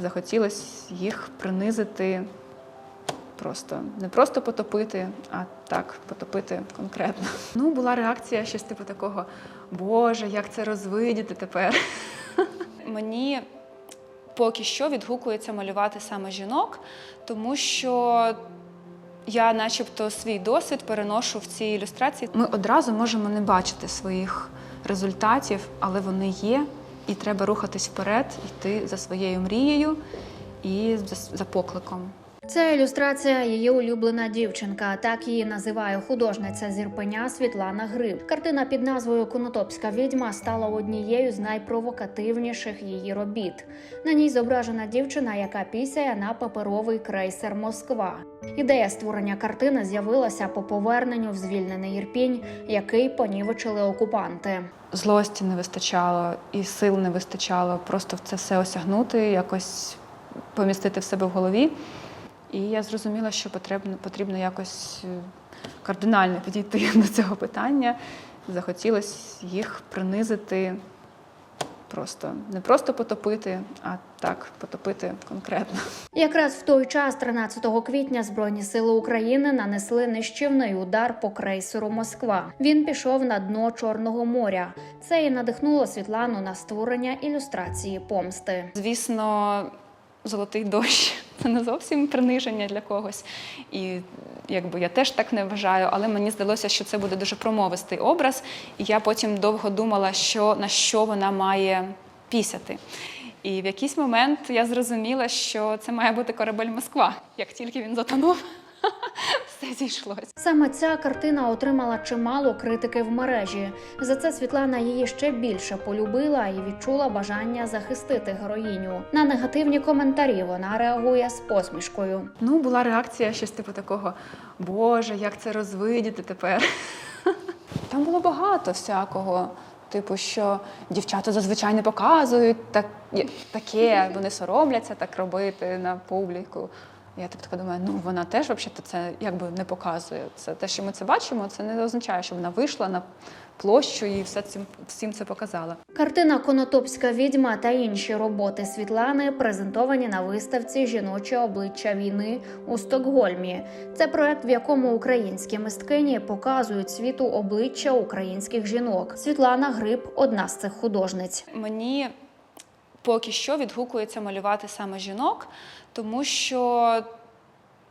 Захотілося їх принизити, просто не просто потопити, а так, потопити конкретно. Ну, була реакція щось типу такого: Боже, як це розвидіти тепер. Мені поки що відгукується малювати саме жінок, тому що я, начебто, свій досвід переношу в ці ілюстрації. Ми одразу можемо не бачити своїх результатів, але вони є, і треба рухатись вперед, йти за своєю мрією і за, покликом. Це ілюстрація її улюблена дівчинка. Так її називає художниця з Ірпеня Світлана Гриб. Картина під назвою Конотопська відьма стала однією з найпровокативніших її робіт. На ній зображена дівчина, яка пісяє на паперовий крейсер Москва. Ідея створення картини з'явилася по поверненню в звільнений Ірпінь, який понівечили окупанти. Злості не вистачало і сил не вистачало просто в це все осягнути, якось помістити в себе в голові. І я зрозуміла, що потрібно, потрібно якось е, кардинально підійти до цього питання. Захотілося їх принизити, просто не просто потопити, а так, потопити конкретно. Якраз в той час, 13 квітня, Збройні сили України нанесли нищівний удар по крейсеру Москва. Він пішов на дно Чорного моря. Це і надихнуло Світлану на створення ілюстрації помсти. Звісно, золотий дощ це не зовсім приниження для когось. І якби я теж так не вважаю, але мені здалося, що це буде дуже промовистий образ. І я потім довго думала, що на що вона має пісяти. І в якийсь момент я зрозуміла, що це має бути корабель Москва. Як тільки він затонув, все зійшлось. Саме ця картина отримала чимало критики в мережі. За це Світлана її ще більше полюбила і відчула бажання захистити героїню. На негативні коментарі вона реагує з посмішкою. Ну, була реакція щось типу такого: Боже, як це розвидіти тепер. Там було багато всякого. Типу, що дівчата зазвичай не показують так, таке, вони соромляться так робити на публіку. Я так така думаю, ну вона теж взагалі це якби не показує. Це те, що ми це бачимо, це не означає, що вона вийшла на площу і все цим всім це показала. Картина Конотопська відьма та інші роботи Світлани презентовані на виставці Жіноче обличчя війни у Стокгольмі. Це проект, в якому українські мисткині показують світу обличчя українських жінок. Світлана Гриб одна з цих художниць. Мені поки що відгукується малювати саме жінок, тому що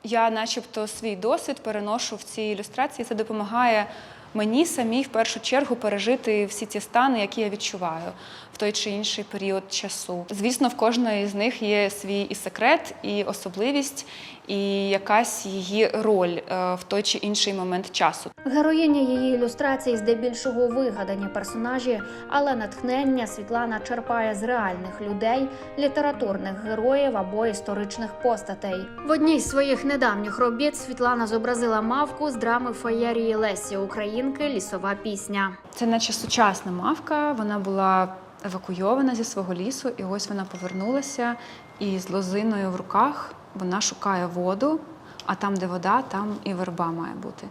я, начебто, свій досвід переношу в ці ілюстрації. Це допомагає мені самій в першу чергу пережити всі ті стани, які я відчуваю в той чи інший період часу. Звісно, в кожної з них є свій і секрет, і особливість, і якась її роль е, в той чи інший момент часу. Героїні її ілюстрацій здебільшого вигадані персонажі, але натхнення Світлана черпає з реальних людей, літературних героїв або історичних постатей. В одній з своїх недавніх робіт Світлана зобразила мавку з драми феєрії Лесі Українки Лісова пісня. Це наче сучасна мавка. Вона була евакуйована зі свого лісу, і ось вона повернулася і з лозиною в руках вона шукає воду, а там, де вода, там і верба має бути.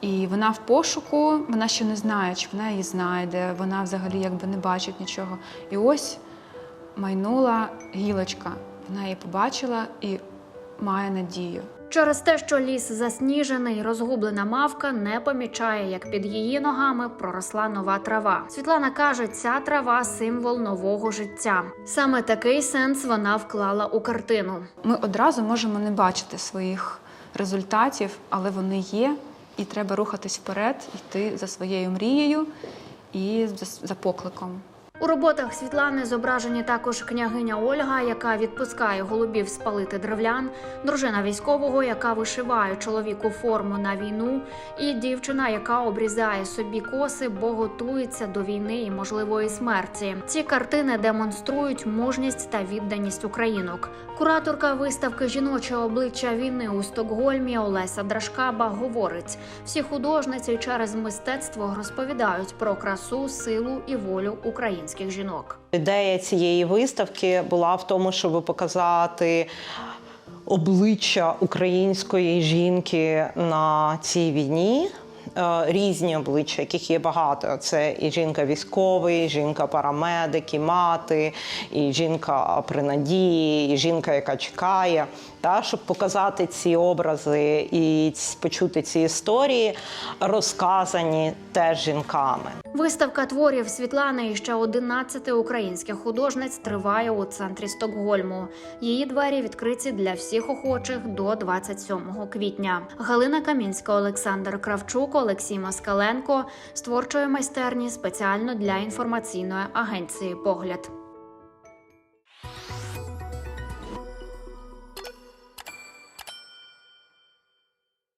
І вона в пошуку, вона ще не знає, чи вона її знайде, вона взагалі якби не бачить нічого. І ось майнула гілочка. Вона її побачила і має надію. Через те, що ліс засніжений, розгублена мавка не помічає, як під її ногами проросла нова трава. Світлана каже, ця трава символ нового життя. Саме такий сенс вона вклала у картину. Ми одразу можемо не бачити своїх результатів, але вони є, і треба рухатись вперед, йти за своєю мрією і за, покликом. У роботах Світлани зображені також княгиня Ольга, яка відпускає голубів спалити древлян, дружина військового, яка вишиває чоловіку форму на війну, і дівчина, яка обрізає собі коси, бо готується до війни і можливої смерті. Ці картини демонструють мужність та відданість українок. Кураторка виставки Жіноче обличчя війни у Стокгольмі Олеся Драшкаба говорить: всі художниці через мистецтво розповідають про красу, силу і волю українських жінок. Ідея цієї виставки була в тому, щоб показати обличчя української жінки на цій війні. е, різні обличчя, яких є багато. Це і жінка військовий, жінка парамедик, і мати, і жінка при надії, і жінка, яка чекає. Та, щоб показати ці образи і почути ці історії, розказані теж жінками. Виставка творів Світлани і ще 11 українських художниць триває у центрі Стокгольму. Її двері відкриті для всіх охочих до 27 квітня. Галина Камінська, Олександр Кравчук, Олексій Москаленко з творчої майстерні спеціально для інформаційної агенції Погляд.